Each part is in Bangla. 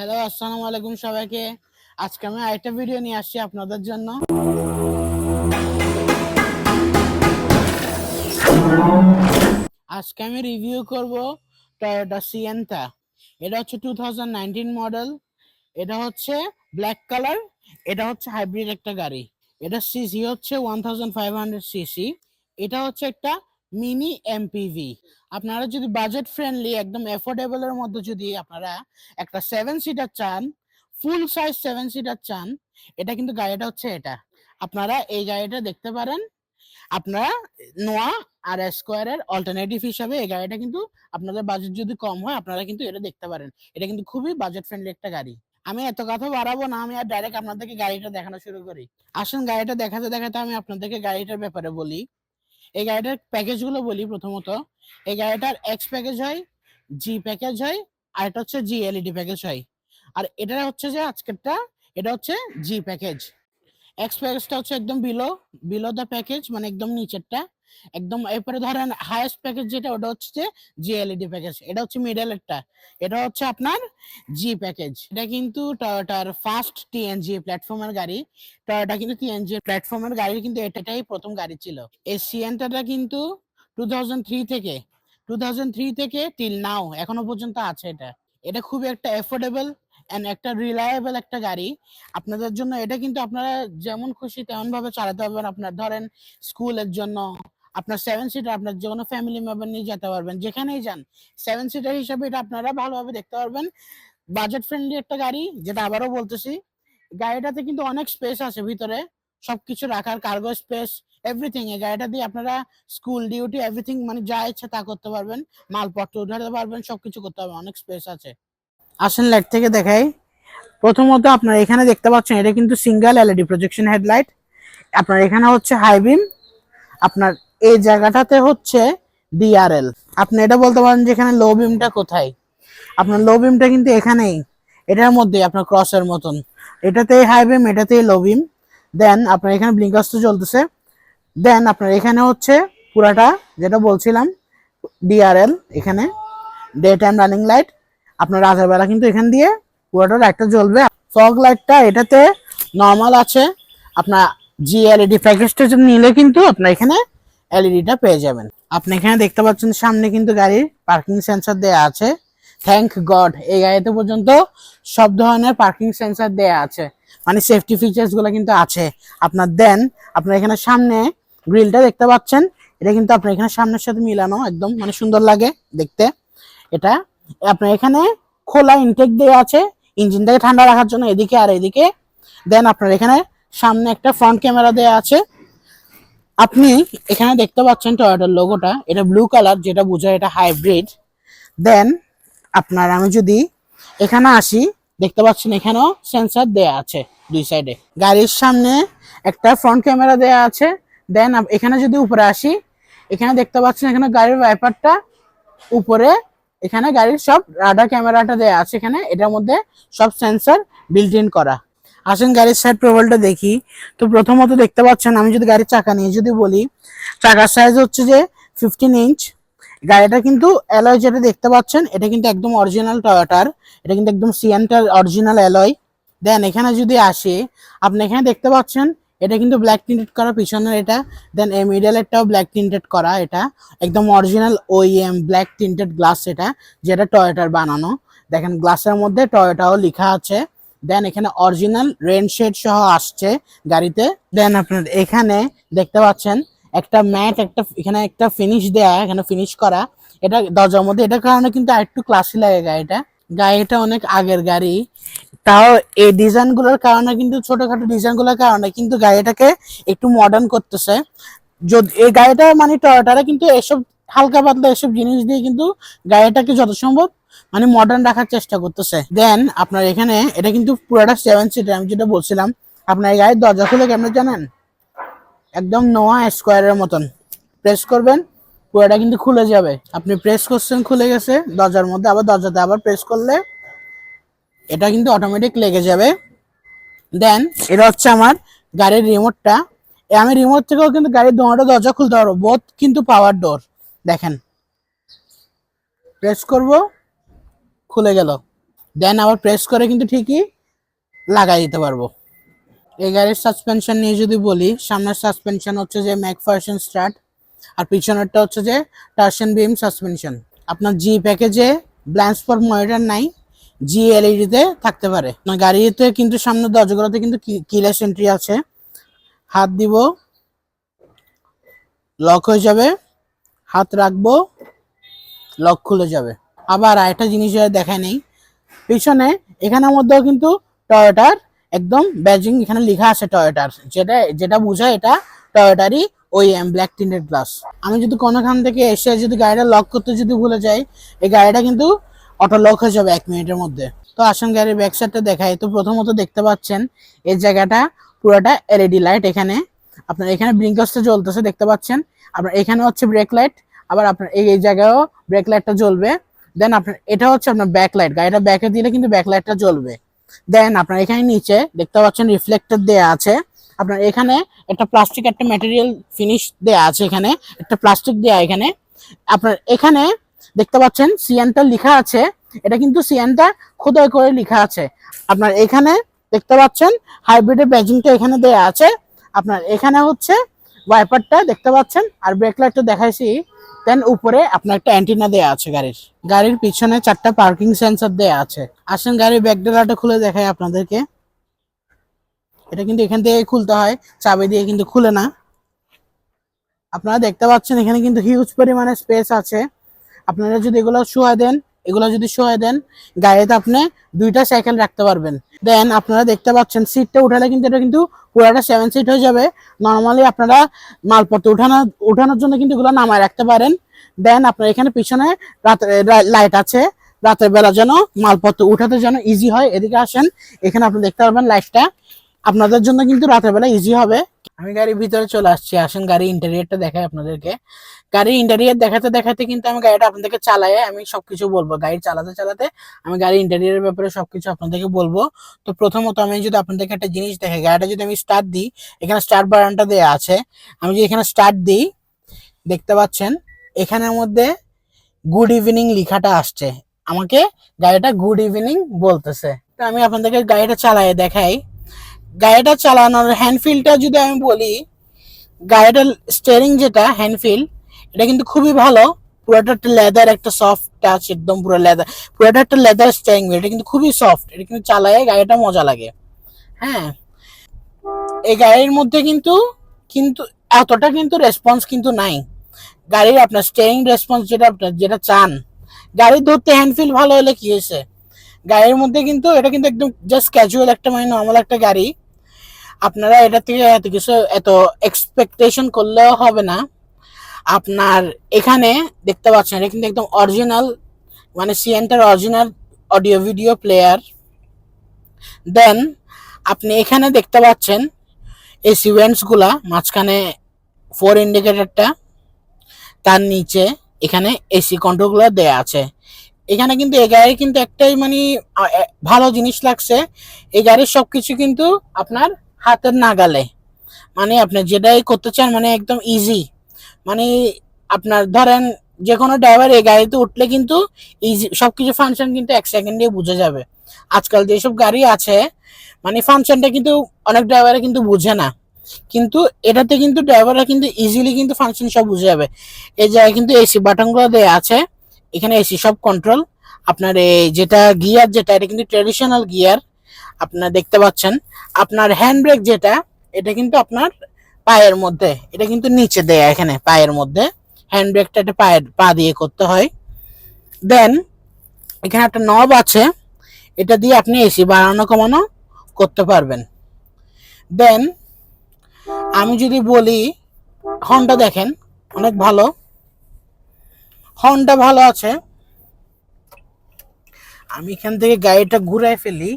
হ্যালো, আসসালামু আলাইকুম সবাইকে। আজকে আমি আরেকটা ভিডিও নিয়ে আসছি আপনাদের জন্য। আজকে আমি রিভিউ করব টয়োটা সিয়েন্তা এটা হচ্ছে টু মডেল এটা হচ্ছে ব্ল্যাক কালার এটা হচ্ছে হাইব্রিড একটা গাড়ি। এটা সিসি হচ্ছে ওয়ান সিসি এটা হচ্ছে একটা মিনি এমপিভি আপনারা যদি বাজেট ফ্রেন্ডলি একদম এফোর্ডেবল এর মধ্যে যদি আপনারা একটা সেভেন সিটার চান ফুল সাইজ সেভেন সিটার চান, এটা কিন্তু গাড়িটা হচ্ছে এটা। আপনারা এই গাড়িটা দেখতে পারেন। আপনারা নোয়া আর স্কোয়ারের অল্টারনেটিভ হিসাবে এই গাড়িটা কিন্তু আপনাদের বাজেট যদি কম হয়, আপনারা কিন্তু এটা দেখতে পারেন। এটা কিন্তু খুবই বাজেট ফ্রেন্ডলি একটা গাড়ি। আমি এত কথা বাড়াবো না, আমি আর ডাইরেক্ট আপনাদেরকে গাড়িটা দেখানো শুরু করি। আসুন গাড়িটা দেখাতে দেখাতে আমি আপনাদেরকে গাড়িটার ব্যাপারে বলি। এই গাড়িটার প্যাকেজগুলো বলি প্রথমত। এই গাড়িটার এক্স প্যাকেজ হয় জি প্যাকেজ হয়, আর এটা হচ্ছে জি এলইডি প্যাকেজ হয়। আর এটা হচ্ছে যে আজকেরটা, এটা হচ্ছে জি প্যাকেজ এক্স প্যাকেজটা হচ্ছে একদম বিলো বিলো দ্য প্যাকেজ মানে একদম নিচেরটা। একদম, এরপরে ধরেন হাইয়েস্ট প্যাকেজ যেটা, ওটা হচ্ছে যে জি এলইডি প্যাকেজ এটা হচ্ছে মিডল মিডলেরটা এটা হচ্ছে আপনার জি প্যাকেজ এটা কিন্তু টয়োটার ফার্স্ট টিএনজি প্ল্যাটফর্মের গাড়ি টয়োটা কিন্তু টিএনজি প্ল্যাটফর্মের গাড়ি কিন্তু এটাটাই প্রথম গাড়ি ছিল, এই সিএনটাটা কিন্তু টু থেকে টু থেকে টিল নাও এখনও পর্যন্ত আছে এটা এটা খুবই একটা এফোর্ডেবল এন্ড একটা রিলায়েবল একটা গাড়ি, আপনাদের জন্য এটা কিন্তু আপনারা যেমন খুশি তেমন ভাবে চালাতে পারবেন, আপনার ধরেন স্কুলের জন্য আপনার সেভেন সিটার আপনার যে কোনো ফ্যামিলি মেম্বার নিয়ে যেতে পারবেন, যেখানেই যান সেভেন সিটার হিসাবে এটা আপনারা ভালোভাবে দেখতে পারবেন। বাজেট ফ্রেন্ডলি একটা গাড়ি, যেটা আবারও বলতেছি, গাড়িটাতে কিন্তু অনেক স্পেস আছে ভিতরে, সবকিছু রাখার কার্গো স্পেস এভরিথিং এই গাড়িটা দিয়ে আপনারা স্কুল ডিউটি এভরিথিং মানে যা ইচ্ছা তা করতে পারবেন, মালপত্র উঠাতে পারবেন, সবকিছু করতে পারবেন, অনেক স্পেস আছে। আসেন লাইট থেকে দেখাই। প্রথমত আপনারা এখানে দেখতে পাচ্ছেন, এটা কিন্তু সিঙ্গেল এলইডি প্রজেকশন হেডলাইট আপনার এখানে হচ্ছে হাই বিম আপনার এই জায়গাটাতে হচ্ছে ডিআরএল আপনি এটা বলতে পারেন যে এখানে লো বিমটা কোথায়? আপনার লো বিমটা কিন্তু এখানেই। এটার মধ্যে আপনার ক্রসের মতন। এটাতে হাই বিম এটাতে লো বিম দেন আপনার এখানে ব্লিঙ্কার্স চলতেছে দেন আপনার এখানে হচ্ছে পুরাটা যেটা বলছিলাম ডিআরএল এখানে। ডে টাইম রানিং লাইট আপনার রাতের বেলা কিন্তু এখান দিয়ে পুরোটা লাইটটা জ্বলবে। ফগ লাইটটা এটাতে নর্মাল আছে। আপনার জি এলইডি প্যাকেজটা যদি নিলে কিন্তু আপনার এখানে এলইডিটা পেয়ে যাবেন। আপনি এখানে দেখতে পাচ্ছেন সামনে কিন্তু গাড়ির পার্কিং সেন্সর দেয়া আছে। থ্যাংক গড এই গাড়িতে পর্যন্ত সব ধরনের পার্কিং সেন্সর দেয়া আছে। মানে সেফটি ফিচার্সগুলো কিন্তু আছে। আপনার দেন, আপনার এখানে সামনে গ্রিলটা দেখতে পাচ্ছেন। এটা কিন্তু আপনার এখানে সামনের সাথে মিলানো, একদম মানে সুন্দর লাগে দেখতে। এটা আপনার এখানে খোলা ইনটেক দেওয়া আছে। ইঞ্জিনটাকে ঠান্ডা রাখার জন্য এদিকে আর এদিকে। দেন আপনার এখানে সামনে একটা ফ্রন্ট ক্যামেরা দেওয়া আছে। আপনি এখানে দেখতে পাচ্ছেন টয়োটার লোগোটা এটা ব্লু কালার যেটা বোঝায় এটা হাইব্রিড দেন আপনার আমি যদি এখানে আসি, দেখতে পাচ্ছেন এখানেও সেন্সার দেয়া আছে দুই সাইডে গাড়ির সামনে একটা ফ্রন্ট ক্যামেরা দেয়া আছে। দেন এখানে যদি উপরে আসি, এখানে দেখতে পাচ্ছেন এখানে গাড়ির ওয়াইপারটা উপরে। এখানে গাড়ির সব রাডার ক্যামেরাটা দেয়া আছে এখানে। এটার মধ্যে সব সেন্সার বিল্ট ইন করা। আসেন গাড়ির সাইড প্রোফাইলটা দেখি। তো প্রথমত দেখতে পাচ্ছেন, আমি যদি গাড়ির চাকা নিয়ে যদি বলি, চাকার সাইজ হচ্ছে যে ফিফটিন ইঞ্চ গাড়িটা কিন্তু অ্যালয় যেটা দেখতে পাচ্ছেন, এটা কিন্তু একদম অরিজিনাল টয়োটার এটা কিন্তু একদম সিএনটার অরিজিনাল অ্যালয় দেন এখানে যদি আসে, আপনি এখানে দেখতে পাচ্ছেন, এটা কিন্তু ব্ল্যাক প্রিন্টেড করা পিছনের এটা। দেন এই মিডলেরটাও ব্ল্যাক প্রিন্টেড করা এটা। একদম original OEM black printed glass এটা, যেটা টয়োটার বানানো। দেখেন গ্লাসের মধ্যে টয়োটাও লেখা আছে। দেন এখানে অরিজিনাল রেন শেড সহ আসছে গাড়িতে। দেন আপনার এখানে দেখতে পাচ্ছেন একটা ম্যাট একটা এখানে একটা ফিনিশ দেয়া, এখানে ফিনিশ করা। এটা দরজার মধ্যে, এটার কারণে কিন্তু আরেকটু ক্লাসি লাগে গাড়িটা। গাড়িটা অনেক আগের গাড়ি। তাও এই ডিজাইনগুলোর কারণে কিন্তু, ছোটখাটো ডিজাইনগুলোর কারণে কিন্তু গাড়িটাকে একটু মডার্ন করতেছে। যদি এই গাড়িটা মানে টয়োটারা কিন্তু এসব হালকা পাতলা এসব জিনিস দিয়ে কিন্তু গাড়িটাকে যত সম্ভব মানে মডার্ন রাখার চেষ্টা করতেছে। দেন আপনার এখানে, এটা কিন্তু পুরোটা সেভেন সিটার আমি যেটা বলছিলাম, আপনার গাড়ির দরজা খুলে কেমন জানেন? একদম নোয়া স্কোয়ারের মতন। প্রেস করবেন, পুরোটা কিন্তু খুলে যাবে। আপনি প্রেস করছেন, খুলে গেছে, দরজার মধ্যে আবার দরজাতে আবার প্রেস করলে এটা কিন্তু অটোমেটিক লেগে যাবে। দেন এটা হচ্ছে আমার গাড়ির রিমোটটা আমি রিমোট থেকেও কিন্তু গাড়ির দোনোটা দরজা খুলতে পারব বোধ কিন্তু পাওয়ার ডোর দেখেন। প্রেস করব খুলে গেল। দেন আবার প্রেস করে কিন্তু ঠিকই লাগাই দিতে পারব। এই গাড়ির সাসপেনশন নিয়ে যদি বলি, সামনের সাসপেনশন হচ্ছে যে ম্যাক ম্যাকফার্সন স্টার্ট আর পিছনেরটা হচ্ছে যে টার্সেন বিম সাসপেনশন আপনার জি প্যাকেজে ব্ল্যান্ড স্পট মনিটর নাই জি এলইডিতে থাকতে পারে। গাড়িতে কিন্তু সামনে দরজাগুলোতে কিন্তু কিলেস এন্ট্রি আছে। হাত দিব লক হয়ে যাবে, হাত রাখব লক খুলে যাবে। আবার আরেকটা জিনিস দেখায় নেই, পিছনে এখানের মধ্যেও কিন্তু টয়োটার একদম ব্যাজিং এখানে লেখা আছে টয়োটার যেটা যেটা বোঝায় এটা টয়োটারই ওই ব্ল্যাক টিন্টেড গ্লাস আমি যদি কোনোখান থেকে এসে যদি গাড়িটা লক করতে যদি ভুলে যাই, এই গাড়িটা কিন্তু অটো লক হয়ে যাবে এক মিনিটের মধ্যে। তো আসুন গাড়ির ব্যাক সাইডটা দেখাই। তো প্রথমত দেখতে পাচ্ছেন, এই জায়গাটা পুরোটা এলইডি লাইট এখানে। আপনার এখানে ব্লিঙ্কার্সটা জ্বলতেছে, দেখতে পাচ্ছেন। আপনার এখানে হচ্ছে ব্রেক লাইট আবার আপনার এই জায়গায়ও ব্রেক লাইটটা জ্বলবে। দেন আপনার, এটা হচ্ছে আপনার ব্যাক লাইট গাড়িটা ব্যাকে দিলে কিন্তু ব্যাক লাইটটা জ্বলবে। দেন আপনার এখানে নিচে দেখতে পাচ্ছেন রিফ্লেক্টর দেয়া আছে। আপনার এখানে একটা প্লাস্টিক একটা ম্যাটেরিয়াল ফিনিশ দেয়া আছে এখানে, একটা প্লাস্টিক দেয়া এখানে। আপনার এখানে দেখতে পাচ্ছেন সিয়ানটা লেখা আছে, এটা কিন্তু সিয়ানটা খোদাই করে লেখা আছে। আপনার এখানে দেখতে পাচ্ছেন হাইব্রিডের ব্যাজিংটা এখানে দেয়া আছে। আপনার এখানে হচ্ছে ওয়াইপারটা দেখতে পাচ্ছেন, আর ব্রেক লাইটটা দেখাইছি। দেন উপরে আপনার একটা অ্যান্টিনা দেয়া আছে গাড়ির। গাড়ির পিছনে চারটা পার্কিং সেন্সার দেয়া আছে। আসেন গাড়ির ব্যাকডোরাটা খুলে দেখাই আপনাদেরকে। এটা কিন্তু এখান থেকে খুলতে হয়, চাবি দিয়ে কিন্তু খুলে না। আপনারা দেখতে পাচ্ছেন এখানে কিন্তু হিউজ পরিমাণে স্পেস আছে। আপনারা যদি এগুলো শুয়া দেন এগুলো যদি শোয়া দেন গাড়িতে আপনি দুইটা সাইকেল রাখতে পারবেন। দেন আপনারা দেখতে পাচ্ছেন সিটটা উঠালে কিন্তু এটা কিন্তু পুরাটা সেভেন সিট হয়ে যাবে। নর্মালি আপনারা মালপত্র উঠানো, উঠানোর জন্য কিন্তু এগুলো নামায় রাখতে পারেন। দেন আপনার এখানে পিছনে রাতের লাইট আছে। রাতের বেলা যেন মালপত্র উঠাতে যেন ইজি হয়, এদিকে আসেন। এখানে আপনি দেখতে পারবেন লাইটটা আপনাদের জন্য কিন্তু রাতের বেলা ইজি হবে। আমি গাড়ির ভিতরে চলে আসছি। আসেন গাড়ি ইন্টেরিয়রটা দেখাই আপনাদেরকে। গাড়ির ইন্টেরিয়র দেখাতে দেখাতে কিন্তু আমি গাড়িটা আপনাদেরকে চালাই, আমি সবকিছু বলব। গাড়ি চালাতে চালাতে আমি গাড়ি ইন্টেরিয়রের ব্যাপারে সবকিছু আপনাদেরকে বলব। তো প্রথমত আমি যদি আপনাদেরকে একটা জিনিস দেখাই, গাড়িটা যদি আমি স্টার্ট দিই, এখানে স্টার্ট বাটনটা দেওয়া আছে। আমি যদি এখানে স্টার্ট দিই, দেখতে পাচ্ছেন, এখানের মধ্যে গুড ইভিনিং লেখাটা আসছে। আমাকে গাড়িটা গুড ইভিনিং বলতেছে। তো আমি আপনাদেরকে গাড়িটা চালাই, দেখাই। গাড়িটা চালানোর হ্যান্ডফিলটা যদি আমি বলি, গাড়িটার স্টিয়ারিং যেটা হ্যান্ডফিল এটা কিন্তু খুবই ভালো। পুরোটা একটা লেদার একটা সফট টাচ একদম পুরো লেদার পুরোটা একটা লেদার হুইল এটা কিন্তু খুবই সফট এটা কিন্তু চালায় গাড়িটা মজা লাগে। হ্যাঁ এই গাড়ির মধ্যে কিন্তু কিন্তু এতটা কিন্তু রেসপন্স কিন্তু নাই। গাড়ির আপনার স্টিয়ারিং রেসপন্স যেটা আপনার, যেটা চান। গাড়ি ধরতে হ্যান্ডফিল ভালো হলে কি হয়েছে? গাড়ির মধ্যে কিন্তু, এটা কিন্তু একদম জাস্ট ক্যাজুয়াল একটা মানে নর্মাল একটা গাড়ি। আপনারা এটা থেকে এত কিছু, এত এক্সপেকটেশন করলেও হবে না। আপনার এখানে দেখতে পাচ্ছেন, এটা কিন্তু একদম অরিজিনাল মানে সিএনটার original audio video player then আপনি এখানে দেখতে পাচ্ছেন এই সিভেন্টসগুলা মাঝখানে ফোর ইন্ডিকেটরটা তার নিচে এখানে এসি কন্ট্রোলগুলো দেয়া আছে। এখানে কিন্তু এই গাড়ির কিন্তু একটাই মানে ভালো জিনিস লাগছে। এই গাড়ির সবকিছু কিন্তু আপনার হাতের নাগালে। মানে আপনি যেটাই করতে চান মানে একদম ইজি মানে আপনার ধরেন যে কোনো ড্রাইভার এই গাড়িতে উঠলে কিন্তু ইজি সবকিছু ফাংশন কিন্তু এক সেকেন্ডে বুঝে যাবে। আজকাল যেসব গাড়ি আছে মানে ফাংশনটা কিন্তু অনেক ড্রাইভারে কিন্তু বুঝে না। কিন্তু এটাতে কিন্তু ড্রাইভাররা কিন্তু ইজিলি কিন্তু ফাংশন সব বুঝে যাবে। এই জায়গায় কিন্তু এসি বাটনগুলো দেওয়া আছে। এখানে এসি সব কন্ট্রোল আপনার এই যেটা গিয়ার যেটা, এটা কিন্তু ট্রেডিশনাল গিয়ার আপনার দেখতে পাচ্ছেন। আপনার হ্যান্ড ব্রেক যেটা, এটা কিন্তু আপনার পায়ের মধ্যে, এটা কিন্তু নিচে দেয়া এখানে, পায়ের মধ্যে। হ্যান্ড ব্রেকটা এটা পায়ের পা দিয়ে করতে হয়। দেন এখানে একটা নব আছে, এটা দিয়ে আপনি এসি বাড়ানো কমানো করতে পারবেন। দেন আমি যদি বলি হর্নটা দেখেন, অনেক ভালো। হর্নটা ভালো আছে। আমি এখান থেকে গাড়িটা ঘুরাই ফেলি।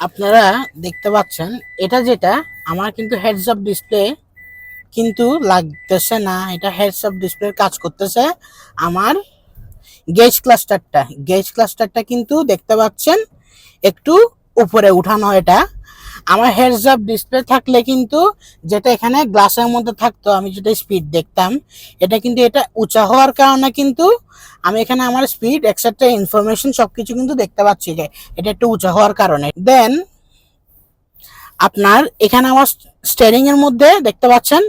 আপনারা দেখতে পাচ্ছেন, এটা যেটা, আমার কিন্তু হেডস অফ ডিসপ্লে কিন্তু লাগতেছে না। এটা হেডস অফ ডিসপ্লে কাজ করতেছে আমার গেজ ক্লাস্টারটা গেজ ক্লাস্টারটা কিন্তু দেখতে পাচ্ছেন, একটু উপরে উঠানো এটা। আমার হেডস আপ ডিসপ্লে থাকলে কিন্তু যেটা এখানে গ্লাসের মধ্যে থাকতো, আমি যেটা স্পিড দেখতাম, এটা কিন্তু এটা উঁচা হওয়ার কারণে কিন্তু আমি এখানে আমার স্পিড এক্সেট্রা ইনফরমেশন সবকিছু কিন্তু দেখতে পাচ্ছি যে এটা একটু উঁচা হওয়ার কারণে। দেন আপনার এখানে আমার স্টেরিং এর মধ্যে দেখতে পাচ্ছেন,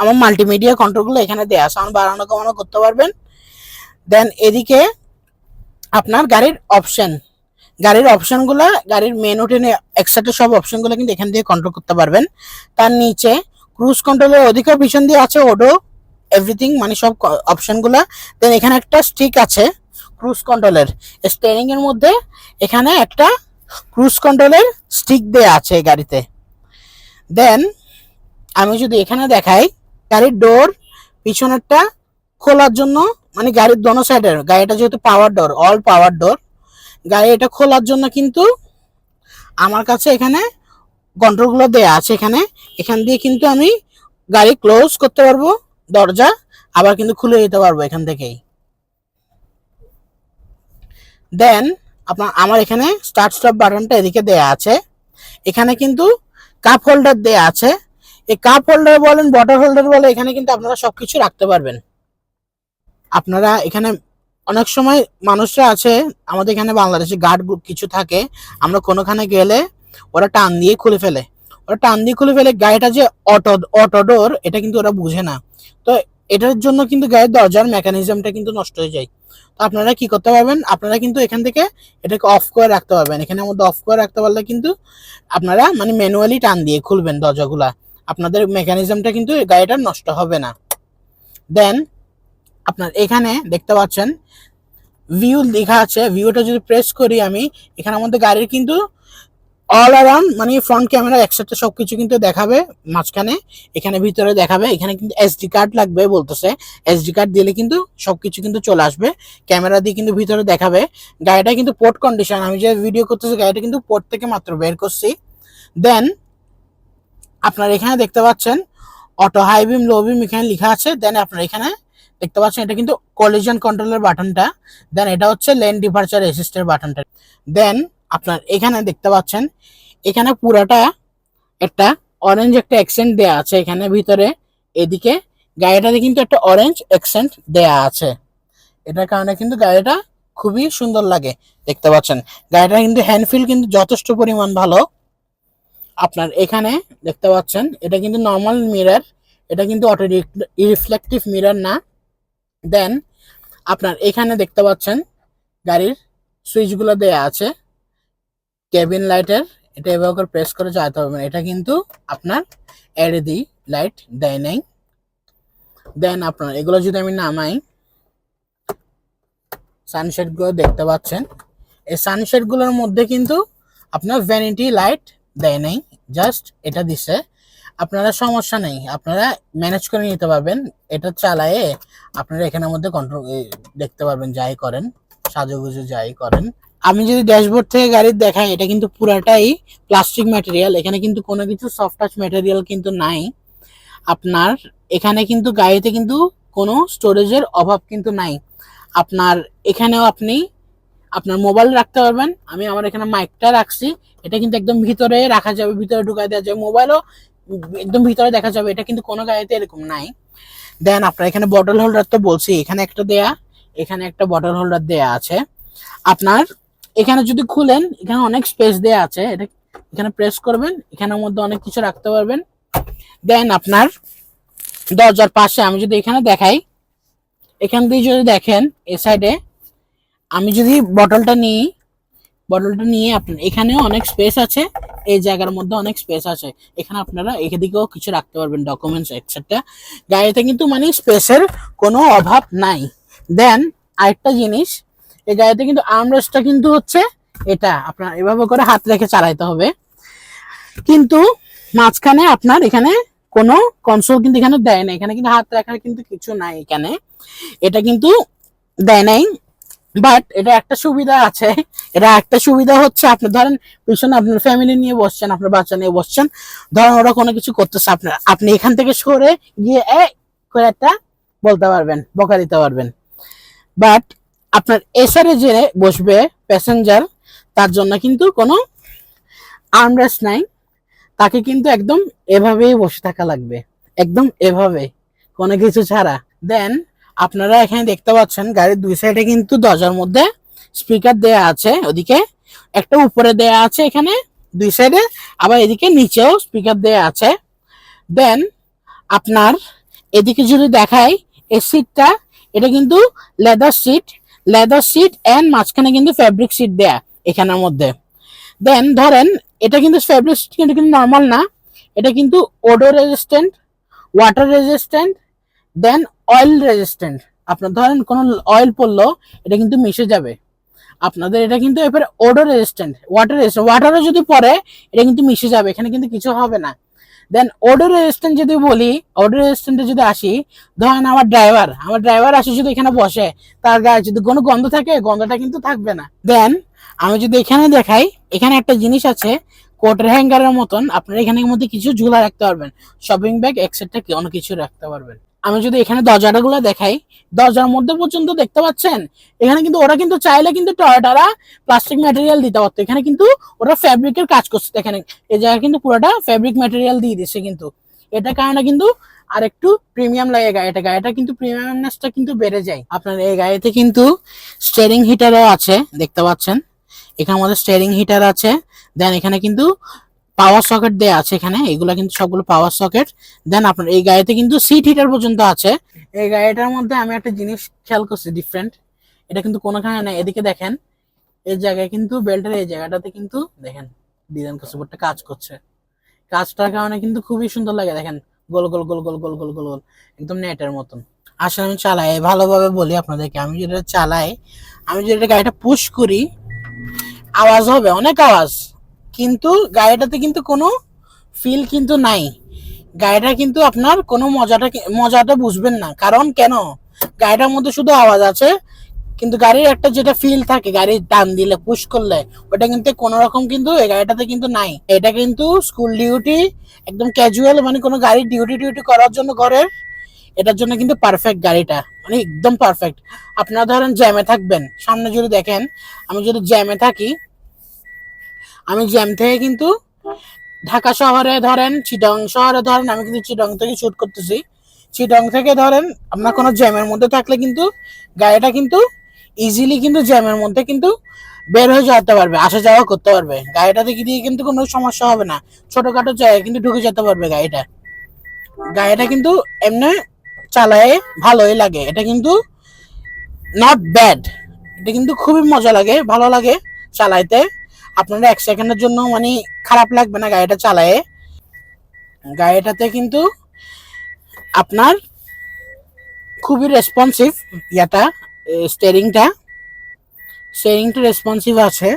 আমার মাল্টিমিডিয়া কন্ট্রোলগুলো এখানে দেওয়া সাউন্ড বাড়ানো কমানো করতে পারবেন। দেন এদিকে আপনার গাড়ির অপশন গাড়ির অপশনগুলো গাড়ির মেনু টেনে একসাথে সব অপশনগুলো কিন্তু এখান থেকে কন্ট্রোল করতে পারবেন। তার নিচে ক্রুজ কন্ট্রোলের অধিকার পিছন দিয়ে আছে ওডো এভরিথিং মানে সব অপশনগুলো দেন এখানে একটা স্টিক আছে ক্রুজ কন্ট্রোলের স্টিয়ারিং এর মধ্যে এখানে একটা ক্রুজ কন্ট্রোলের স্টিক দেয়া আছে গাড়িতে। দেন আমি যদি এখানে দেখাই, গাড়ির ডোর পিছনেরটা খোলার জন্য মানে গাড়ির দোনো সাইডের গাড়িটা যেহেতু power door all power door গাড়ি এটা খোলার জন্য কিন্তু আমার কাছে এখানে কন্ট্রোলগুলো দেয়া আছে এখানে। এখান দিয়ে কিন্তু আমি গাড়ি ক্লোজ করতে পারব, দরজা আবার কিন্তু খুলে দিতে পারব এখান থেকেই। দেন আপনার, আমার এখানে স্টার্ট স্টপ বাটনটা এদিকে দেয়া আছে। এখানে কিন্তু কাপ হোল্ডার দেয়া আছে। এই কাপ হোল্ডার বলেন বটল হোল্ডার বলে এখানে কিন্তু আপনারা সবকিছু রাখতে পারবেন। আপনারা এখানে অনেক সময় মানুষরা আছে, আমাদের এখানে বাংলাদেশে গার্ড কিছু থাকে, আমরা কোনোখানে গেলে ওরা টান দিয়ে খুলে ফেলে। ওরা টান দিয়ে খুলে ফেলে গাড়িটা যে অটো অটো ডোর এটা কিন্তু ওরা বুঝে না। তো এটার জন্য কিন্তু গায়ের দরজার মেকানিজমটা কিন্তু নষ্ট হয়ে যায়। তো আপনারা কি করতে পারবেন? আপনারা কিন্তু এখান থেকে এটাকে অফ করে রাখতে পারবেন। এখানে মধ্যে অফ করে রাখতে পারলে কিন্তু আপনারা মানে ম্যানুয়ালি টান দিয়ে খুলবেন দরজাগুলা। আপনাদের মেকানিজমটা কিন্তু গাড়িটার নষ্ট হবে না। দেন আপনার এখানে দেখতে পাচ্ছেন। ভিউ লেখা আছে। ভিউটা যদি প্রেস করি আমি এখানে আমাদের গাড়ির কিন্তু অল অ্যারাউন্ড মানে ফ্রন্ট ক্যামেরা একসাথে সবকিছু কিন্তু দেখাবে, মাঝখানে, এখানে ভিতরে দেখাবে, এখানে কিন্তু এসডি কার্ড লাগবে বলতেছে। এসডি কার্ড দিলে কিন্তু সবকিছু কিন্তু চলে আসবে। ক্যামেরা দিয়ে কিন্তু ভিতরে দেখাবে। গাড়িটা কিন্তু পোর্ট কন্ডিশন আমি যে ভিডিও করতেছি, গাড়িটা কিন্তু পোর্ট থেকে মাত্র বের করছি। দেন আপনার এখানে দেখতে পাচ্ছেন অটো হাই বিম লো এখানে লেখা আছে। দেন আপনার এখানে দেখতে পাচ্ছেন, এটা কিন্তু কলিজন কন্ট্রোলের বাটনটা। দেন এটা হচ্ছে লেন ডিপারচার অ্যাসিস্টের বাটনটা। দেন আপনার এখানে দেখতে পাচ্ছেন, এখানে পুরাটা একটা অরেঞ্জ একটা অ্যাকসেন্ট দেয়া আছে। এখানে ভিতরে এদিকে গাড়িটাতে কিন্তু একটা অরেঞ্জ অ্যাকসেন্ট দেয়া আছে। এটার কারণে কিন্তু গাড়িটা খুবই সুন্দর লাগে, দেখতে পাচ্ছেন। গাড়িটা কিন্তু হ্যান্ডফিল কিন্তু যথেষ্ট পরিমাণ ভালো। আপনার এখানে দেখতে পাচ্ছেন, এটা কিন্তু নর্মাল মিরর এটা কিন্তু অটো রিফ্লেকটিভ মিরর না। দেন আপনার এখানে দেখতে পাচ্ছেন গাড়ির সুইচগুলো দেয়া আছে। কেবিন লাইটের, এটা এভাবে করে প্রেস করে চালাতে হবে। এটা কিন্তু আপনার এলইডি লাইট দেয় নাই। দেন আপনার এগুলো যদি আমি নামাই সানশেডগুলো দেখতে পাচ্ছেন। এই সানশেডগুলোর মধ্যে কিন্তু আপনার ভ্যানিটি লাইট দেয় নাই। জাস্ট এটা দিছে। আপনারা সমস্যা নেই। আপনারা ম্যানেজ করে নিতে পারবেন। এটা চালায়ে আপনারা এখানের মধ্যে কন্ট্রোল দেখতে পারবেন যাই করেন, সাজুগুজু যাই করেন। আমি যদি ড্যাশবোর্ড থেকে গাড়ির দেখাই, এটা কিন্তু পুরাটাই প্লাস্টিক ম্যাটেরিয়াল এখানে কিন্তু কোনো কিছু সফট টাচ ম্যাটেরিয়াল কিন্তু নাই। আপনার এখানে কিন্তু গাড়িতে কিন্তু কোনো স্টোরেজের অভাব কিন্তু নাই। আপনার এখানেও আপনি আপনার মোবাইল রাখতে পারবেন। আমি আমার এখানে মাইকটা রাখছি। এটা কিন্তু একদম ভিতরে রাখা যাবে, ভিতরে ঢুকাই দেওয়া যাবে। মোবাইলও একদম ভিতরে দেখা যাবে, এটা কিন্তু কোনো গাড়িতে এরকম নাই। দেন আপনার এখানে বটল হোল্ডার তো বলছি, এখানে একটা দেয়া, এখানে একটা বটল হোল্ডার দেয়া আছে। আপনার এখানে যদি খুলেন, এখানে অনেক স্পেস দেয়া আছে, এটা এখানে প্রেস করবেন, এখানের মধ্যে অনেক কিছু রাখতে পারবেন। দেন আপনার দরজার পাশে আমি যদি এখানে দেখাই, এখান দিয়ে যদি দেখেন, এ সাইডে আমি যদি বটলটা নিই বটলটা নিয়ে আপনার, এখানেও অনেক স্পেস আছে, এই জায়গার মধ্যে অনেক স্পেস আছে। এখানে আপনারা এদিকেও কিছু রাখতে পারবেন ডকুমেন্টস এক্সেট্রা গাড়িতে কিন্তু মানে স্পেসের কোনো অভাব নাই। দেন আরেকটা জিনিস, এই গাড়িতে কিন্তু আর্মরেস্টটা কিন্তু হচ্ছে এটা, আপনার এভাবে করে হাত রেখে চালাইতে হবে। কিন্তু মাঝখানে আপনার এখানে কোনো কনসোল কিন্তু এখানে দেয় না এখানে কিন্তু হাত রাখার কিন্তু কিছু নাই এখানে। এটা কিন্তু দেয় নাই। বাট এটা একটা সুবিধা আছে। এটা একটা সুবিধা হচ্ছে আপনি ধরেন, পিছনে আপনার ফ্যামিলি নিয়ে বসছেন, আপনার বাচ্চা নিয়ে বসছেন। ধরেন ওরা কোনো কিছু করতেছে আপনার আপনি এখান থেকে সরে গিয়ে এ করে একটা বলতে পারবেন, বকা দিতে পারবেন। বাট আপনার এসারে যে বসবে প্যাসেঞ্জার তার জন্য কিন্তু কোনো আর্মরেস্ট নাই। তাকে কিন্তু একদম এভাবেই বসে থাকা লাগবে। একদম এভাবে, কোনো কিছু ছাড়া। দেন আপনারা এখানে দেখতে পাচ্ছেন গাড়ির দুই সাইডে কিন্তু দরজার মধ্যে স্পিকার দেয়া আছে, ওদিকে একটা উপরে দেয়া আছে এখানে দুই সাইডে, আবার এদিকে নিচেও স্পিকার দেয়া আছে। দেন আপনার এদিকে যদি দেখাই এই সিটটা এটা কিন্তু leather seat leather seat and মাঝখানে কিন্তু ফ্যাব্রিক সিট দেয়া এখানের মধ্যে। দেন ধরেন, এটা কিন্তু ফ্যাব্রিক সিট কিন্তু কিন্তু নর্মাল না, এটা কিন্তু odour resistant water resistant then oil resistant আপনার ধরেন কোনো অয়েল পড়ল, এটা কিন্তু মিশে যাবে। আপনাদের এটা কিন্তু এবারে ওডো রেজিস্ট্যান্ট ওয়াটার রেজিস্ট্যান্ট ওয়াটারও যদি পড়ে, এটা কিন্তু মিশে যাবে, এখানে কিন্তু কিছু হবে না। দেন ওডো রেজিস্ট্যান্ট যদি বলি ওডো রেজিস্ট্যান্টে যদি আসি, ধরেন আমার ড্রাইভার আমার ড্রাইভার আসে যদি এখানে বসে, তার গায়ে যদি কোনো গন্ধ থাকে, গন্ধটা কিন্তু থাকবে না। দেন আমি যদি এখানে দেখাই, এখানে একটা জিনিস আছে কোটের হ্যাঙ্গারের মতন, আপনারা এখানের মধ্যে কিছু ঝুলা রাখতে পারবেন। শপিং ব্যাগ এক্সেট্রা কি অনেক কিছু রাখতে পারবেন। আমি যদি এখানে দরজাটা গুলো দেখাই, দরজার মধ্যে পর্যন্ত দেখতে পাচ্ছেন? এখানে কিন্তু ওরা কিন্তু চাইলে কিন্তু টয়টারা প্লাস্টিক ম্যাটেরিয়াল দিতে পারতো। এখানে কিন্তু ওরা ফ্যাব্রিকের কাজ করছে। এখানে এই জায়গায় কিন্তু পুরোটা ফ্যাব্রিক ম্যাটেরিয়াল দিয়ে দিচ্ছে কিন্তু। এটার কারণে কিন্তু আর একটু প্রিমিয়াম লাগে গাড়িটা। গাড়িটা কিন্তু প্রিমিয়ামনেসটা কিন্তু বেড়ে যায়। আপনার এই গাড়িতে কিন্তু স্টিয়ারিং হিটারও আছে, দেখতে পাচ্ছেন? এখানে আমাদের স্টিয়ারিং হিটার আছে। দেন এখানে কিন্তু পাওয়ার সকেট দেয়া আছে এখানে, এগুলা কিন্তু সবগুলো পাওয়ার সকেট দেন আপনার এই গাড়িতে কিন্তু সিট হিটার পর্যন্ত আছে। এই গাড়িটার মধ্যে আমি একটা জিনিস খেয়াল করছি ডিফারেন্ট এটা কিন্তু কোনোখানে নেই, এদিকে দেখেন, এই জায়গায় কিন্তু বেল্টের এই জায়গাটাতে কিন্তু দেখেন ডিজাইন করছে, উপরটা কাজ করছে। কাজটার কারণে কিন্তু খুবই সুন্দর লাগে, দেখেন, গোল গোল গোল গোল গোল গোল গোল গোল, একদম নেটের মতন। আসলে আমি চালাই, ভালোভাবে বলি আপনাদেরকে, আমি যেটা চালাই, আমি যেটা গাড়িটা পুশ করি, আওয়াজ হবে, অনেক আওয়াজ। কিন্তু গাড়িটাতে কিন্তু কোনো ফিল কিন্তু নাই। গাড়িটা কিন্তু আপনার কোনো মজাটা মজাটা বুঝবেন না। কারণ কেন? গাড়িটার মধ্যে শুধু আওয়াজ আছে, কিন্তু গাড়ির একটা যেটা ফিল থাকে, গাড়ির টান দিলে পুশ করলে, ওটা কিন্তু কোনো রকম কিন্তু এই গাড়িটাতে কিন্তু নাই। এটা কিন্তু স্কুল ডিউটি একদম ক্যাজুয়াল মানে কোনো গাড়ির ডিউটি ডিউটি করার জন্য ঘরের, এটার জন্য কিন্তু পারফেক্ট গাড়িটা। মানে একদম পারফেক্ট আপনারা ধরেন জ্যামে থাকবেন। সামনে যদি দেখেন, আমি যদি জ্যামে থাকি আমি জ্যাম থেকে কিন্তু ঢাকা শহরে ধরেন, চিটং শহরে ধরেন, আমি কিন্তু চিটং থেকে শুট করতেছি। চিটং থেকে ধরেন, আপনার কোনো জ্যামের মধ্যে থাকলে কিন্তু গাড়িটা কিন্তু ইজিলি কিন্তু জ্যামের মধ্যে কিন্তু বের হয়ে যেতে পারবে, আসা যাওয়া করতে পারবে। গাড়িটা গাড়িটাতে দিয়ে কিন্তু কোনো সমস্যা হবে না। ছোটোখাটো জায়গায় কিন্তু ঢুকে যেতে পারবে গাড়িটা। গাড়িটা কিন্তু এমনি চালায় ভালোই লাগে। এটা কিন্তু নট ব্যাড এটা কিন্তু খুবই মজা লাগে, ভালো লাগে চালাইতে। আপনারা এক সেকেন্ডের জন্য মানে খারাপ লাগবে না গাড়িটা চালায়। গাড়িটাতে কিন্তু আপনার খুবই রেসপন্সিভ ইয়াটা স্টেরিংটা স্টেরিংটা রেসপন্সিভ আছে।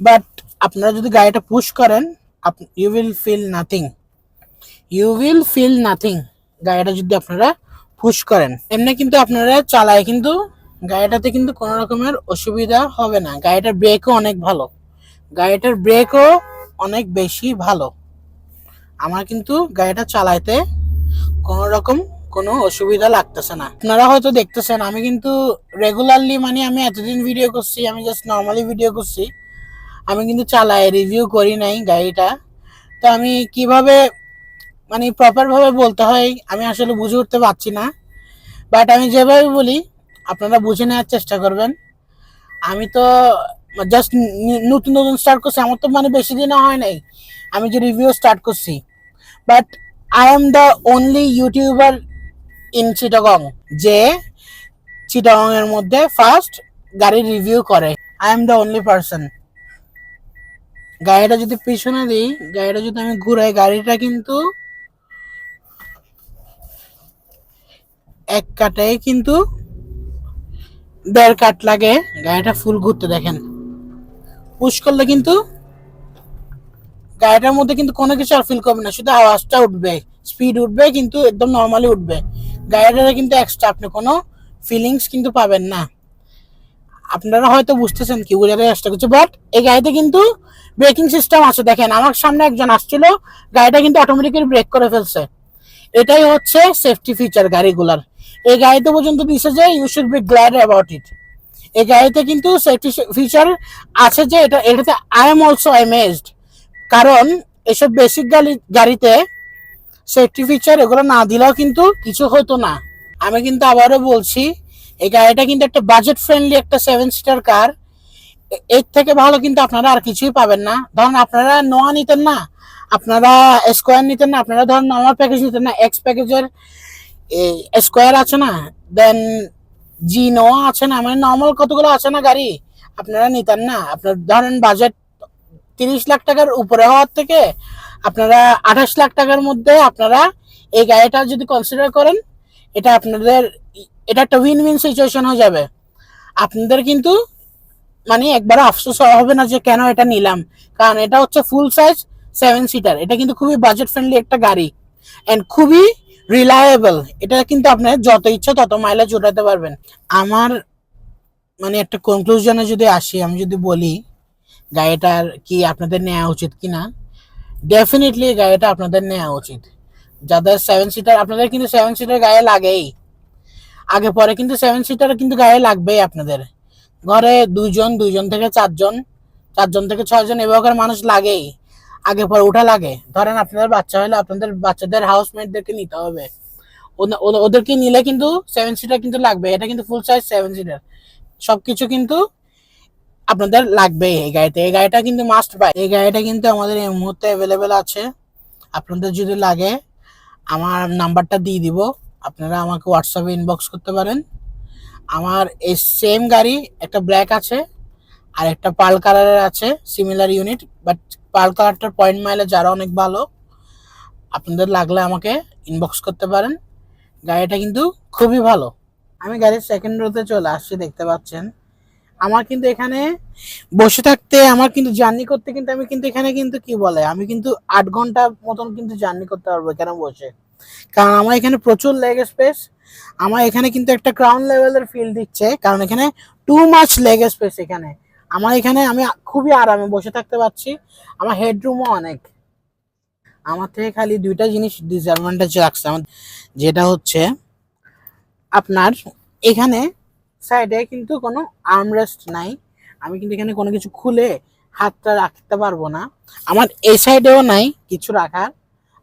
বাট আপনারা যদি গাড়িটা পুশ করেন you will feel nothing you will feel nothing গাড়িটা যদি আপনারা পুশ করেন। এমনি কিন্তু আপনারা চালায় কিন্তু গাড়িটাতে কিন্তু কোনো রকমের অসুবিধা হবে না। গাড়িটার ব্রেকও অনেক ভালো। গাড়িটার ব্রেকও অনেক বেশি ভালো। আমার কিন্তু গাড়িটা চালাইতে কোনো রকম কোনো অসুবিধা লাগতেছে না। আপনারা হয়তো দেখতেছেন, আমি কিন্তু রেগুলারলি মানে আমি এতদিন ভিডিও করছি, আমি জাস্ট নর্মালি ভিডিও করছি। আমি কিন্তু চালাই রিভিউ করি নাই গাড়িটা। তো আমি কীভাবে মানে প্রপারভাবে বলতে হয়, আমি আসলে বুঝে উঠতে পারছি না। বাট আমি যেভাবে বলি আপনারা বুঝে নেওয়ার চেষ্টা করবেন। আমি তো জাস্ট নতুন নতুন স্টার্ট করছি। আমার তো মানে বেশি দিনও হয় নাই। আমি যে রিভিউ স্টার্ট করছি। But I am the only YouTuber in Chittagong যে চিটাগং এর মধ্যে ফার্স্ট গাড়ির রিভিউ করে। I am the only person গাড়িটা যদি পিছনে দিই, গাড়িটা যদি আমি ঘুরাই, গাড়িটা কিন্তু এক কাটায় কিন্তু দেড় কাট লাগে, গাড়িটা ফুল ঘুরতে দেখেন। পুশ করলে কিন্তু গাড়িটার মধ্যে কিন্তু কোনো কিছু আর ফিল করবে না, শুধু আওয়াজটা উঠবে স্পিড উঠবে, কিন্তু একদম নর্মালি উঠবে। গাড়িটাতে কিন্তু এক্সট্রা আপনি কোনো ফিলিংস কিন্তু পাবেন না। আপনারা হয়তো বুঝতেছেন কি বোঝাতে চেষ্টা করছে বাট এই গাড়িতে কিন্তু ব্রেকিং সিস্টেম আছে। দেখেন, আমার সামনে একজন আসছিল, গাড়িটা কিন্তু অটোমেটিক্যালি ব্রেক করে ফেলছে। এটাই হচ্ছে সেফটি ফিচার গাড়িগুলার। এই গাড়িতে পর্যন্ত দিছে যে you should be glad about it এই গাড়িতে কিন্তু সেফটি ফিচার আছে যে এটা, এটাতে আই এম অলসো অ্যামেজড কারণ এসব বেসিক গাড়ি, গাড়িতে সেফটি ফিচার এগুলো না দিলেও কিন্তু কিছু হতো না। আমি কিন্তু আবারও বলছি, এই গাড়িটা কিন্তু একটা বাজেট ফ্রেন্ডলি একটা সেভেন সিটার কার এর থেকে ভালো কিন্তু আপনারা আর কিছুই পাবেন না। ধরুন আপনারা নোয়া নিতেন না আপনারা স্কোয়ার নিতেন না, আপনারা ধরুন নর্মাল প্যাকেজ নিতেন না এক্স প্যাকেজের এই স্কোয়ার আছে না দেন জি নোয়া আছে না মানে নর্মাল কতগুলো আছে না গাড়ি, আপনারা নিতেন না। আপনার ধরেন বাজেট তিরিশ লাখ টাকার উপরে হওয়ার থেকে আপনারা আঠাশ লাখ টাকার মধ্যে আপনারা এই গাড়িটা যদি কনসিডার করেন, এটা আপনাদের, এটা একটা উইন উইন সিচুয়েশন হয়ে যাবে। আপনাদের কিন্তু মানে একবারও আফসোস হবে না যে কেন এটা নিলাম। কারণ এটা হচ্ছে ফুল সাইজ সেভেন সিটার এটা কিন্তু খুবই বাজেট ফ্রেন্ডলি একটা গাড়ি এন্ড খুবই রিলায়েবল এটা কিন্তু আপনার যত ইচ্ছা তত মাইলেজ উঠাতে পারবেন। আমার মানে একটা কনক্লুশনে যদি আসি, আমি যদি বলি গাড়িটার কি আপনাদের নেওয়া উচিত কি না ডেফিনেটলি গাড়িটা আপনাদের নেওয়া উচিত। যাদের সেভেন সিটার আপনাদের কিন্তু সেভেন সিটার গায়ে লাগেই। আগে পরে কিন্তু সেভেন সিটার কিন্তু গায়ে লাগবেই আপনাদের। ঘরে দুইজন দুইজন থেকে চারজন চারজন থেকে ছয়জন এভাবে মানুষ লাগেই। আগে পরে উঠা লাগে। ধরেন আপনাদের বাচ্চা হলে আপনাদের বাচ্চাদের হাউসমেটদেরকে নিতে হবে। ওদেরকে নিলে কিন্তু সেভেন সিটার কিন্তু লাগবে। এটা কিন্তু ফুল সাইজ সেভেন সিটার সব কিছু কিন্তু আপনাদের লাগবে। এই গাড়িতে। এই গাড়িটা কিন্তু মাস্ট বাই এই গাড়িটা কিন্তু আমাদের এই মুহূর্তে অ্যাভেলেবেল আছে। আপনাদের যদি লাগে, আমার নাম্বারটা দিয়ে দিব। আপনারা আমাকে হোয়াটসঅ্যাপে ইনবক্স করতে পারেন। আমার এই সেম গাড়ি একটা ব্ল্যাক আছে আর একটা পার্ল কালারের আছে সিমিলার ইউনিট বাট পার্ল কালারটার পয়েন্ট মাইলেজ আরও অনেক ভালো। আপনাদের লাগলে আমাকে ইনবক্স করতে পারেন। গাড়িটা কিন্তু খুবই ভালো। আমি গাড়ির সেকেন্ড রোতে চলে আসছি, দেখতে পাচ্ছেন। আমার কিন্তু এখানে বসে থাকতে, আমার কিন্তু জার্নি করতে কিন্তু আমি কিন্তু এখানে কিন্তু কি বলে, আমি কিন্তু আট ঘণ্টা মতন কিন্তু জার্নি করতে পারব এখানে বসে। কারণ আমার এখানে প্রচুর লেগ স্পেস আমার এখানে কিন্তু একটা ক্রাউন লেভেলের ফিল দিচ্ছে। কারণ এখানে টু মাচ লেগ স্পেস এখানে। আমার এখানে আমি খুবই আরামে বসে থাকতে পারছি। আমার হেডরুমও অনেক। আমার থেকে খালি দুইটা জিনিস ডিসঅ্যাডভান্টেজ রাখছে। আমার যেটা হচ্ছে, আপনার এখানে সাইডে কিন্তু কোনো আর্মরেস্ট নাই। আমি কিন্তু এখানে কোনো কিছু খুলে হাতটা রাখতে পারব না। আমার এই সাইডেও নাই কিছু রাখার।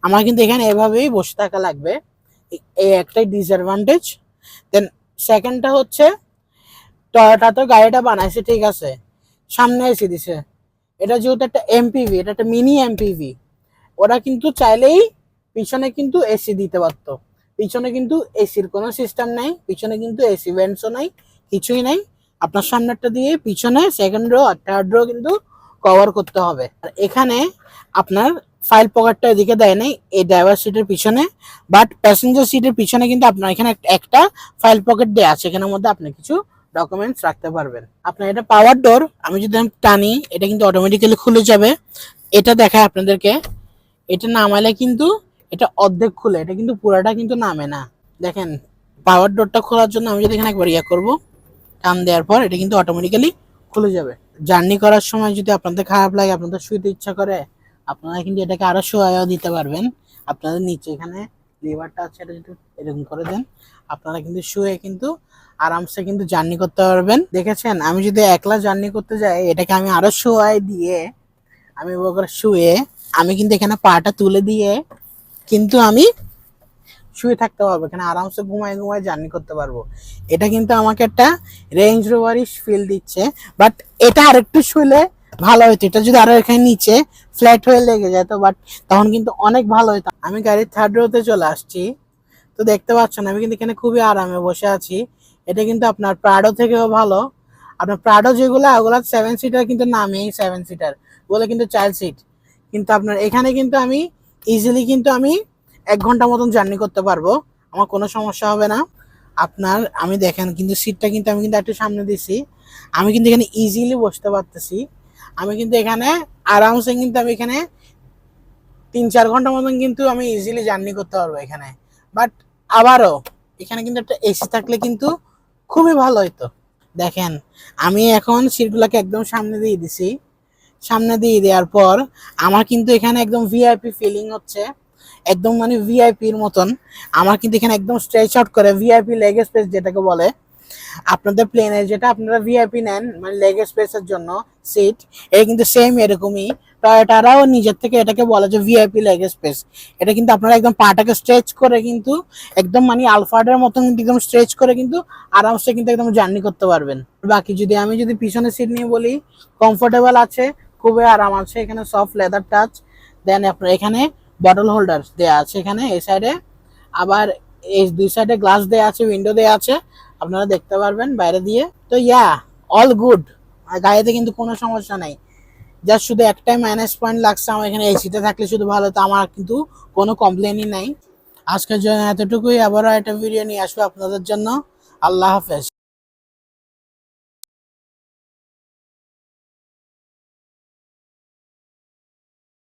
আমার কিন্তু এখানে এভাবেই বসে থাকা লাগবে। এই একটাই ডিসঅ্যাডভান্টেজ দেন সেকেন্ডটা হচ্ছে টয়োটা তো গাড়িটা বানাইছে, ঠিক আছে। সামনে এসে দিছে। এটা যেহেতু একটা এমপিভি এটা একটা মিনি এমপিভি ওরা কিন্তু চাইলেই পিছনে কিন্তু এসি দিতে পারতো। পিছনে কিন্তু এসির কোনো সিস্টেম নাই, পিছনে কিন্তু এসি ভেন্টসও নাই, কিছুই নাই। আপনার সামনেরটা দিয়ে পিছনে সেকেন্ড রো আর থার্ড রো কিন্তু কভার করতে হবে। আর এখানে আপনার ফাইল পকেটটা এদিকে দেয় নাই, এই ড্রাইভার সিটের পিছনে বাট প্যাসেঞ্জার সিটের পিছনে কিন্তু আপনার এখানে একটা ফাইল পকেট দেওয়া আছে, এখানের মধ্যে আপনি কিছু ডকুমেন্টস রাখতে পারবেন। আপনার এটা পাওয়ার ডোর আমি যদি টানি, এটা কিন্তু অটোমেটিক্যালি খুলে যাবে। এটা দেখায় আপনাদেরকে। এটা নামালে কিন্তু এটা অর্ধেক খুলে, এটা কিন্তু পুরাটা কিন্তু নামে না। দেখেন পাওয়ার ডোরটা খোলার জন্য আমি যদি এখানে একবার ইয়ে করব, টান দেওয়ার পর এটা কিন্তু অটোমেটিক্যালি খুলে যাবে। জার্নি করার সময় যদি আপনাদের খারাপ লাগে, আপনাদের শুইতে ইচ্ছা করে, আপনারা কিন্তু এটাকে আরও শোয়াও দিতে পারবেন। আপনাদের নিচে এখানে লিভারটা আছে এটা যদি এরকম করে দেন, আপনারা কিন্তু শুয়ে কিন্তু আরামসে কিন্তু জার্নি করতে পারবেন। দেখেছেন? আমি যদি একলা জার্নি করতে যাই, এটাকে আমি আরও শোয়াই দিয়ে, আমি শুয়ে, আমি কিন্তু এখানে পাটা তুলে দিয়ে কিন্তু আমি শুয়ে থাকতে পারব। এখানে আরামসে ঘুমায় ঘুমায় জার্নি করতে পারব। এটা কিন্তু আমাকে একটা রেঞ্জ রোভারিশ ফিল দিচ্ছে। বাট এটা আরেকটু শুলে ভালো হতো। এটা যদি আরও এখানে নিচে ফ্ল্যাট হয়ে লেগে যেত বাট তখন কিন্তু অনেক ভালো হতো। আমি গাড়ির থার্ড রোতে চলে আসছি। তো দেখতে পাচ্ছেন, আমি কিন্তু এখানে খুবই আরামে বসে আছি। এটা কিন্তু আপনার প্রাডো থেকেও ভালো। আপনার প্রাডো যেগুলো, ওগুলো সেভেন সিটার কিন্তু নামেই সেভেন সিটার ওগুলো কিন্তু চাইল্ড সিট কিন্তু আপনার এখানে কিন্তু আমি ইজিলি কিন্তু আমি এক ঘণ্টা মতন জার্নি করতে পারব। আমার কোনো সমস্যা হবে না। আপনার, আমি দেখেন কিন্তু সিটটা কিন্তু আমি কিন্তু একটু সামনে দিছি। আমি কিন্তু এখানে ইজিলি বসতে পারতেছি। আমি কিন্তু এখানে আরামসে কিন্তু আমি এখানে তিন চার ঘণ্টা মতন কিন্তু আমি ইজিলি জার্নি করতে পারব এখানে। বাট আবারও, এখানে কিন্তু একটা এসি থাকলে কিন্তু খুবই ভালো হইতো। দেখেন, আমি এখন সিটগুলোকে একদম সামনে দিয়ে দিছি। সামনে দিয়ে দেওয়ার পর আমার কিন্তু এখানে একদম ভিআইপি ফিলিং হচ্ছে। একদম মানে ভিআইপির মতন। আমার কিন্তু এখানে একদম স্ট্রেচ আউট করে ভিআইপি লেগ স্পেস যেটাকে বলে। আপনাদের প্লেনের যেটা আপনারা ভিআইপি নেন মানে লেগ স্পেসের জন্য সিট এটা কিন্তু সেম এরকমই। টয়োটারাও নিজের থেকে এটাকে বলে যে ভিআইপি লেগ স্পেস এটা কিন্তু আপনারা একদম পাটাকে স্ট্রেচ করে কিন্তু, একদম মানে আলফার্ডের মতন কিন্তু একদম স্ট্রেচ করে কিন্তু আরামসে কিন্তু একদম জার্নি করতে পারবেন। বাকি যদি আমি যদি পিছনে সিট নিয়ে বলি কমফোর্টেবল আছে, খুবই আরাম আছে, এখানে সফট লেদার টাচ দেন আপনার এখানে বটল হোল্ডার দেওয়া আছে, এখানে এই সাইডে আবার এই দুই সাইডে গ্লাস দেওয়া আছে উইন্ডো দেওয়া আছে আপনারা দেখতে পারবেন বাইরে দিয়ে। তো ইয়া অল গুড গাড়িতে কিন্তু কোনো সমস্যা নাই। জাস্ট শুধু একটাই মাইনাস পয়েন্ট লাগছে আমার এখানে এসিটা থাকলে শুধু ভালো, তো আমার কিন্তু কোনো কমপ্লেনই নাই। আজকের জন্য এতটুকুই। আবারও একটা ভিডিও নিয়ে আসব আপনাদের জন্য। আল্লাহ হাফেজ।